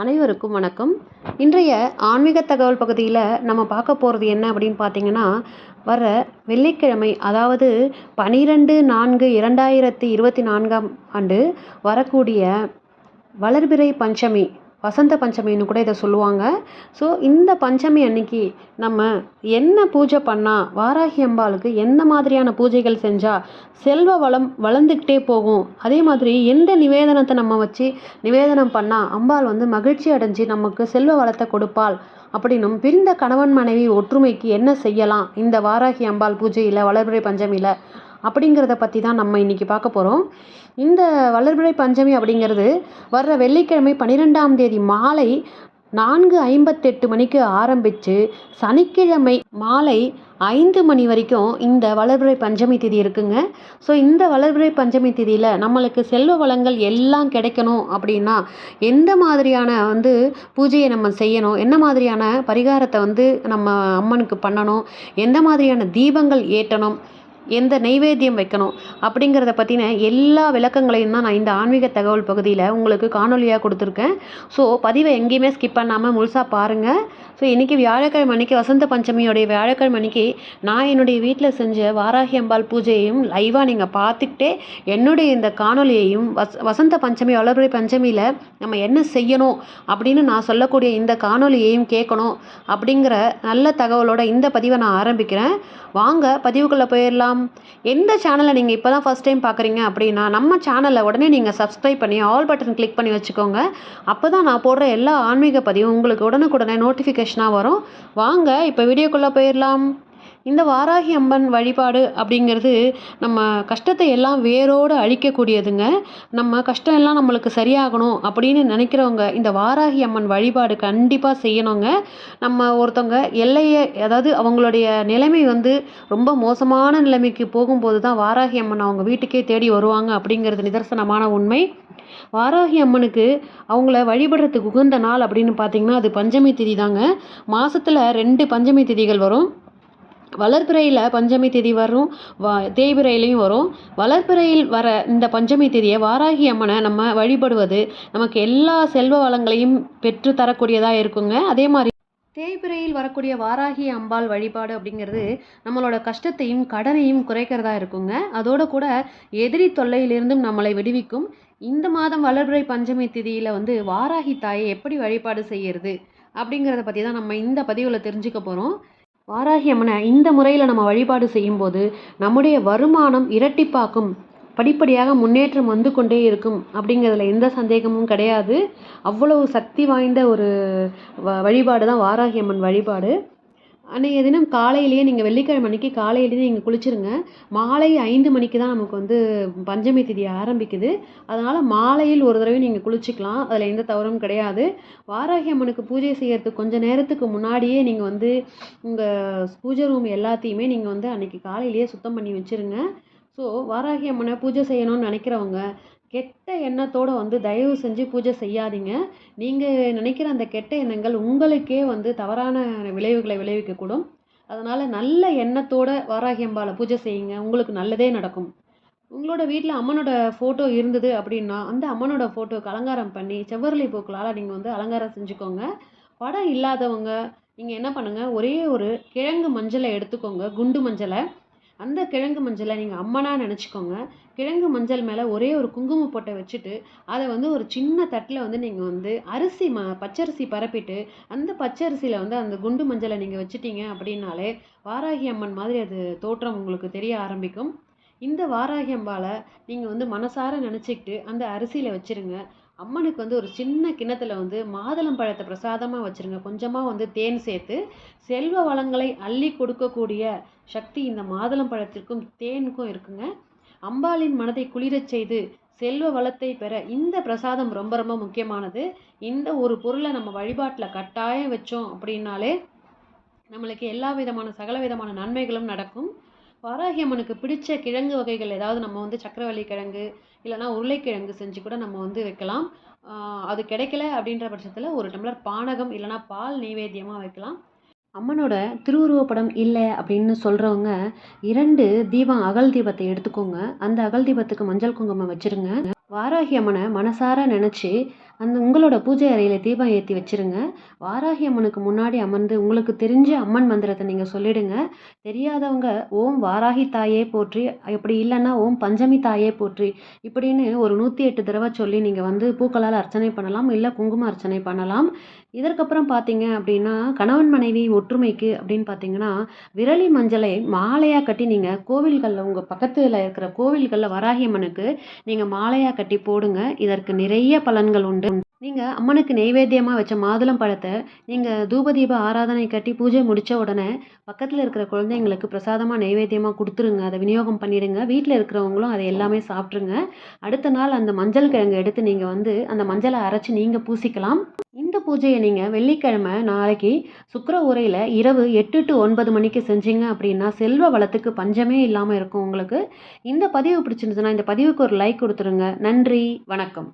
அனைவருக்கும் வணக்கம். இன்றைய ஆன்மீக தகவல் பகுதியில் நம்ம பார்க்க போகிறது என்ன அப்படின்னு பார்த்தீங்கன்னா வர வெள்ளிக்கிழமை அதாவது பனிரெண்டு நான்கு இரண்டாயிரத்தி இருபத்தி நான்காம் ஆண்டு வரக்கூடிய வளர்பிறை பஞ்சமி வசந்த பஞ்சமின்னு கூட இதை சொல்லுவாங்க. ஸோ இந்த பஞ்சமி அன்னைக்கு நம்ம என்ன பூஜை பண்ணால் வாராகி அம்பாளுக்கு எந்த மாதிரியான பூஜைகள் செஞ்சால் செல்வ வளம் வளர்ந்துக்கிட்டே போகும். அதே மாதிரி எந்த நிவேதனத்தை நம்ம வச்சு நிவேதனம் பண்ணால் அம்பாள் வந்து மகிழ்ச்சி அடைஞ்சு நமக்கு செல்வ வளத்தை கொடுப்பாள். அப்படின்னும் பிரிந்த கணவன் மனைவி ஒற்றுமைக்கு என்ன செய்யலாம் இந்த வாராகி அம்பாள் பூஜையில் வளர்பிறை பஞ்சமியில்? அப்படிங்கிறத பற்றி தான் நம்ம இன்றைக்கி பார்க்க போகிறோம் இந்த வளர்பிறை பஞ்சமி அப்படிங்கிறது வர்ற வெள்ளிக்கிழமை பன்னிரெண்டாம் தேதி மாலை நான்கு ஐம்பத்தெட்டு மணிக்கு ஆரம்பித்து சனிக்கிழமை மாலை ஐந்து மணி வரைக்கும் இந்த வளர்பிறை பஞ்சமி திதி இருக்குங்க. ஸோ இந்த வளர்பிறை பஞ்சமி திதியில் நம்மளுக்கு செல்வ வளங்கள் எல்லாம் கிடைக்கணும் அப்படின்னா எந்த மாதிரியான வந்து பூஜையை நம்ம செய்யணும்? என்ன மாதிரியான பரிகாரத்தை வந்து நம்ம அம்மனுக்கு பண்ணணும்? எந்த மாதிரியான தீபங்கள் ஏற்றணும்? எந்த நைவேத்தியம் வைக்கணும் அப்படிங்கிறத பற்றின எல்லா விளக்கங்களையும் தான் நான் இந்த ஆன்மீக தகவல் பகுதியில் உங்களுக்கு காணொலியாக கொடுத்துருக்கேன். ஸோ பதிவை எங்கேயுமே ஸ்கிப் பண்ணாமல் முழுசாக பாருங்கள் ஸோ இன்றைக்கி வியாழக்கிழமை அன்றைக்கி வசந்த பஞ்சமியோடைய வியாழக்கிழமை அன்றைக்கி நான் என்னுடைய வீட்டில் செஞ்ச வாராகி அம்பாள் பூஜையையும் லைவாக நீங்கள் பார்த்துக்கிட்டே என்னுடைய இந்த காணொலியையும் வஸ் வசந்த பஞ்சமி வளர்பிறை பஞ்சமியில் நம்ம என்ன செய்யணும் அப்படின்னு நான் சொல்லக்கூடிய இந்த காணொலியையும் கேட்கணும் அப்படிங்கிற நல்ல தகவலோட இந்த பதிவை நான் ஆரம்பிக்கிறேன். வாங்க பதிவுக்குள்ளே போயிடலாம். எந்த சேனலை நீங்கள் இப்போ தான் ஃபஸ்ட் டைம் பார்க்குறீங்க அப்படின்னா நம்ம சேனலை உடனே நீங்கள் சப்ஸ்கிரைப் பண்ணி ஆல் பட்டன் கிளிக் பண்ணி வச்சுக்கோங்க. அப்போ தான் நான் போடுற எல்லா ஆன்மீக பதிவும் உங்களுக்கு உடனுக்குடனே நோட்டிஃபிகேஷன் நோட்டிஃபிகேஷனாக வரும். வாங்க இப்போ வீடியோக்குள்ளே போயிடலாம் இந்த வாராகி அம்மன் வழிபாடு அப்படிங்கிறது நம்ம கஷ்டத்தை எல்லாம் வேரோடு அழிக்கக்கூடியதுங்க. நம்ம கஷ்டம் எல்லாம் நம்மளுக்கு சரியாகணும் அப்படின்னு நினைக்கிறவங்க இந்த வாராகி அம்மன் வழிபாடு கண்டிப்பாக செய்யணுங்க. நம்ம ஒருத்தவங்க எல்லையை அதாவது அவங்களுடைய நிலைமை வந்து ரொம்ப மோசமான நிலைமைக்கு போகும்போது தான் வாராகி அம்மன் அவங்க வீட்டுக்கே தேடி வருவாங்க அப்படிங்கிறது நிதர்சனமான உண்மை. வாராகி அம்மனுக்கு அவங்கள வழிபடுறதுக்கு உகந்த நாள் அப்படின்னு பார்த்தீங்கன்னா அது பஞ்சமி திதி தாங்க மாதத்தில் ரெண்டு பஞ்சமி திதிகள் வரும். வளர்பிறையில் பஞ்சமி திதி வரும் வா தேய்பிறையிலையும் வரும். வளர்பிறையில் வர இந்த பஞ்சமி திதியை வாராகி அம்மனை நம்ம வழிபடுவது நமக்கு எல்லா செல்வ வளங்களையும் பெற்று தரக்கூடியதாக இருக்குங்க. அதே மாதிரி தேய்பிறையில் வரக்கூடிய வாராகி அம்பாள் வழிபாடு அப்படிங்கிறது நம்மளோட கஷ்டத்தையும் கடனையும் குறைக்கிறதா இருக்குங்க. அதோட கூட எதிரி தொல்லையிலிருந்தும் நம்மளை விடுவிக்கும். இந்த மாதம் வளர்பிறை பஞ்சமி திதியில் வந்து வாராகி தாயை எப்படி வழிபாடு செய்கிறது அப்படிங்கிறத பற்றி தான் நம்ம இந்த பதிவில் தெரிஞ்சுக்க போகிறோம் வாராகி அம்மனை இந்த முறையில் நம்ம வழிபாடு செய்யும்போது நம்முடைய வருமானம் இரட்டிப்பாக்கும் படிப்படியாக முன்னேற்றம் வந்து கொண்டே இருக்கும் அப்படிங்கிறதுல எந்த சந்தேகமும் கிடையாது. அவ்வளவு சக்தி வாய்ந்த ஒரு வ வழிபாடு தான் வாராகி அம்மன் வழிபாடு. அன்றைய தினம் காலையிலேயே நீங்கள் வெள்ளிக்கிழமை அன்றைக்கி காலையிலேயே நீங்கள் குளிச்சிருங்க. மாலை ஐந்து மணிக்கு தான் நமக்கு வந்து பஞ்சமி திதி ஆரம்பிக்குது. அதனால் மாலையில் ஒரு தடவை நீங்கள் குளிச்சிக்கலாம். அதில் எந்த தவறும் கிடையாது. வாராகி அம்மனுக்கு பூஜை செய்யறதுக்கு கொஞ்சம் நேரத்துக்கு முன்னாடியே நீங்கள் வந்து உங்கள் பூஜை ரூம் எல்லாத்தையுமே நீங்கள் வந்து அன்றைக்கி காலையிலேயே சுத்தம் பண்ணி வச்சுருங்க. ஸோ வாராகி அம்மனை பூஜை செய்யணும்னு நினைக்கிறவங்க கெட்ட எண்ணத்தோடு வந்து தயவு செஞ்சு பூஜை செய்யாதீங்க. நீங்கள் நினைக்கிற அந்த கெட்ட எண்ணங்கள் உங்களுக்கே வந்து தவறான விளைவுகளை விளைவிக்கக்கூடும். அதனால் நல்ல எண்ணத்தோட வாராகி பூஜை செய்யுங்க. உங்களுக்கு நல்லதே நடக்கும். உங்களோட வீட்டில் அம்மனோட ஃபோட்டோ இருந்தது அப்படின்னா அந்த அம்மனோட ஃபோட்டோவுக்கு அலங்காரம் பண்ணி செவ்வரளி பூக்களால் நீங்கள் வந்து அலங்காரம் செஞ்சுக்கோங்க. படம் இல்லாதவங்க நீங்கள் என்ன பண்ணுங்கள் ஒரே ஒரு கிழங்கு மஞ்சளை எடுத்துக்கோங்க. குண்டு மஞ்சளை. அந்த கிழங்கு மஞ்சளை நீங்கள் அம்மனாக நினச்சிக்கோங்க. கிழங்கு மஞ்சள் மேலே ஒரே ஒரு குங்கும பொட்டை வச்சுட்டு அதை வந்து ஒரு சின்ன தட்டில் வந்து நீங்கள் வந்து அரிசி ம பச்சரிசி பரப்பிட்டு அந்த பச்சரிசியில் வந்து அந்த குண்டு மஞ்சளை நீங்கள் வச்சுட்டீங்க அப்படின்னாலே வாராகி அம்மன் மாதிரி அது தோற்றம் உங்களுக்கு தெரிய ஆரம்பிக்கும். இந்த வாராகி அம்பாவை நீங்கள் வந்து மனசார நினச்சிக்கிட்டு அந்த அரிசியில் வச்சுருங்க. அம்மனுக்கு வந்து ஒரு சின்ன கிண்ணத்தில் வந்து மாதுளம் பழத்தை பிரசாதமாக வச்சுருங்க. கொஞ்சமாக வந்து தேன் சேர்த்து செல்வ வளங்களை அள்ளி கொடுக்கக்கூடிய சக்தி இந்த மாதுளம் பழத்திற்கும் தேனுக்கும் இருக்குங்க. அம்பாளின் மனதை குளிரச் செய்து செல்வ வளத்தை பெற இந்த பிரசாதம் ரொம்ப ரொம்ப முக்கியமானது. இந்த ஒரு பொருளை நம்ம வழிபாட்டில் கட்டாயம் வச்சோம் அப்படின்னாலே நம்மளுக்கு எல்லா விதமான சகல விதமான நன்மைகளும் நடக்கும். வாராகி அம்மனுக்கு பிடிச்ச கிழங்கு வகைகள் ஏதாவது நம்ம வந்து சக்கரவள்ளி கிழங்கு இல்லைனா உருளைக்கிழங்கு செஞ்சு கூட நம்ம வந்து வைக்கலாம். அது கிடைக்கல அப்படின்ற பட்சத்தில் ஒரு டம்ளர் பானகம் இல்லைனா பால் நெய்வேத்தியமாக வைக்கலாம். அம்மனோட திருவுருவப்படம் இல்லை அப்படின்னு சொல்கிறவங்க இரண்டு தீபம் அகல் தீபத்தை எடுத்துக்கோங்க. அந்த அகல் தீபத்துக்கு மஞ்சள் குங்குமம் வச்சுருங்க. வாராகி அம்மனை மனசார நினச்சி அந்த உங்களோட பூஜை அறையில் தீபம் ஏற்றி வச்சுருங்க. வாராகி அம்மனுக்கு முன்னாடி அமர்ந்து உங்களுக்கு தெரிஞ்ச அம்மன் மந்திரத்தை நீங்கள் சொல்லிடுங்க. தெரியாதவங்க ஓம் வாராகி தாயே போற்றி. அப்படி இல்லைன்னா ஓம் பஞ்சமி தாயே போற்றி. இப்படின்னு ஒரு நூற்றி எட்டு தடவை சொல்லி நீங்கள் வந்து பூக்களால் அர்ச்சனை பண்ணலாம் இல்லை குங்கும அர்ச்சனை பண்ணலாம். இதற்கப்புறம் பார்த்தீங்க அப்படின்னா கணவன் மனைவி ஒற்றுமைக்கு அப்படின்னு பார்த்தீங்கன்னா விரலி மஞ்சளை மாலையாக கட்டி நீங்கள் கோவில்களில் உங்கள் பக்கத்தில் இருக்கிற கோவில்களில் வராகி அம்மனுக்கு நீங்கள் மாலையாக கட்டி போடுங்க. இதற்கு நிறைய பலன்கள் உண்டு. நீங்கள் அம்மனுக்கு நெய்வேத்தியமாக வச்ச மாதுளம் பழத்தை நீங்கள் தூபதீப ஆராதனை கட்டி பூஜை முடித்த உடனே பக்கத்தில் இருக்கிற குழந்தைங்களுக்கு பிரசாதமாக நெய்வேத்தியமாக கொடுத்துருங்க. அதை விநியோகம் பண்ணிவிடுங்க வீட்டில் இருக்கிறவங்களும் அதை எல்லாமே சாப்பிட்ருங்க அடுத்த நாள் அந்த மஞ்சள் கிழங்கு எடுத்து நீங்கள் வந்து அந்த மஞ்சளை அரைச்சி நீங்கள் பூசிக்கலாம். இந்த பூஜையை நீங்கள் வெள்ளிக்கிழமை நாளைக்கு சுக்கர உரையில் இரவு எட்டு டு ஒன்பது மணிக்கு செஞ்சீங்க அப்படின்னா செல்வ வளத்துக்கு பஞ்சமே இல்லாமல் இருக்கும் உங்களுக்கு. இந்த பதிவு பிடிச்சிருந்துச்சுன்னா இந்த பதிவுக்கு ஒரு லைக் கொடுத்துருங்க. நன்றி. வணக்கம்.